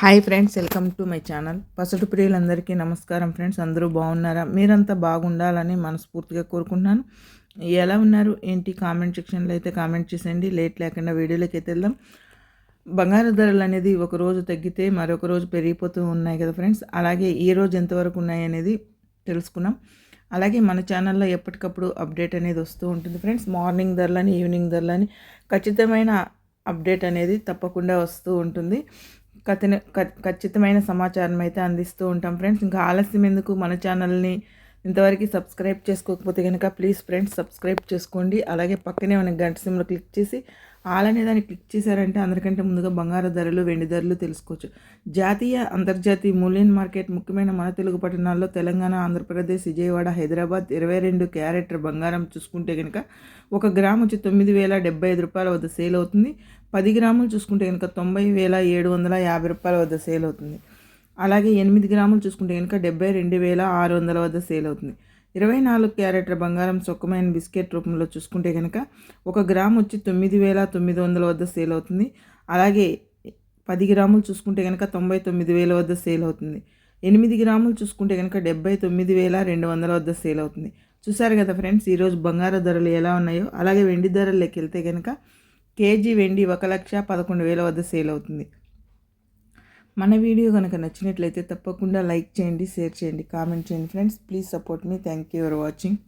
Hi friends welcome to my channel. పసుపు ప్రియులందరికీ నమస్కారం ఫ్రెండ్స్. అందరూ బాగున్నారా? మీరంతా బాగుండాలని మనస్ఫూర్తిగా కోరుకుంటున్నాను. ఎలా ఉన్నారు? ఏంటి? కామెంట్ సెక్షన్లో అయితే కామెంట్ చేసేయండి. లేట్ లేకుండా వీడియోలోకి అయితే వెళ్దాం. బంగారు ధరలు అనేది ఒక రోజు తగ్గితే మరొక రోజు పెరిగిపోతూ ఉన్నాయి కదా ఫ్రెండ్స్. అలాగే ఈ రోజు ఎంతవరకు ఉన్నాయి అనేది తెలుసుకున్నాం. అలాగే మన ఛానల్లో ఎప్పటికప్పుడు అప్డేట్ అనేది వస్తూ ఉంటుంది ఫ్రెండ్స్. మార్నింగ్ ధరలని ఈవినింగ్ ధరలని ఖచ్చితమైన అప్డేట్ అనేది తప్పకుండా వస్తూ ఉంటుంది. కథన ఖచ్చితమైన సమాచారం అయితే అందిస్తూ ఉంటాం. ఫ్రెండ్స్ ఇంకా ఆలస్యం ఎందుకు మన ఛానల్ని ఇంతవరకు సబ్స్క్రైబ్ చేసుకోకపోతే కనుక ప్లీజ్ ఫ్రెండ్స్ సబ్స్క్రైబ్ చేసుకోండి. అలాగే పక్కనే మనకి గంట సిమ్లో క్లిక్ చేసి ఆల్ అనే దాన్ని క్లిక్ చేశారంటే అందరికంటే ముందుగా బంగారు ధరలు వెండి ధరలు తెలుసుకోవచ్చు. జాతీయ అంతర్జాతీయ మూల్యం మార్కెట్ ముఖ్యమైన మన తెలుగు పట్టణాల్లో తెలంగాణ ఆంధ్రప్రదేశ్ విజయవాడ హైదరాబాద్ ఇరవై రెండు క్యారెట్ బంగారం చూసుకుంటే కనుక ఒక గ్రామ్ వచ్చి తొమ్మిది వేల డెబ్బై ఐదు రూపాయల వద్ద సేల్ అవుతుంది. పది గ్రాములు చూసుకుంటే కనుక తొంభై వేల ఏడు వందల యాభై రూపాయల వద్ద సేల్ అవుతుంది. అలాగే ఎనిమిది గ్రాములు చూసుకుంటే కనుక డెబ్బై రెండు వేల ఆరు వందల వద్ద సేల్ అవుతుంది. ఇరవై నాలుగు క్యారెట్ల బంగారం సొక్కమైన బిస్కెట్ రూపంలో చూసుకుంటే కనుక ఒక గ్రామ్ వచ్చి తొమ్మిది వేల తొమ్మిది వందల వద్ద సేల్ అవుతుంది. అలాగే పది గ్రాములు చూసుకుంటే కనుక తొంభై తొమ్మిది వేల వద్ద సేల్ అవుతుంది. ఎనిమిది గ్రాములు చూసుకుంటే కనుక డెబ్బై తొమ్మిది వేల రెండు వందల వద్ద సేల్ అవుతుంది. చూసారు కదా ఫ్రెండ్స్ ఈరోజు బంగారు ధరలు ఎలా ఉన్నాయో? అలాగే వెండి ధరలు వెళ్తే కనుక కేజీ వెండి ఒక లక్ష పదకొండు వేల వద్ద సేల్ అవుతుంది. మన వీడియో కనుక నచ్చినట్లయితే తప్పకుండా లైక్ చేయండి షేర్ చేయండి కామెంట్ చేయండి. ఫ్రెండ్స్ ప్లీజ్ సపోర్ట్ మీ థ్యాంక్ యూ ఫర్ వాచింగ్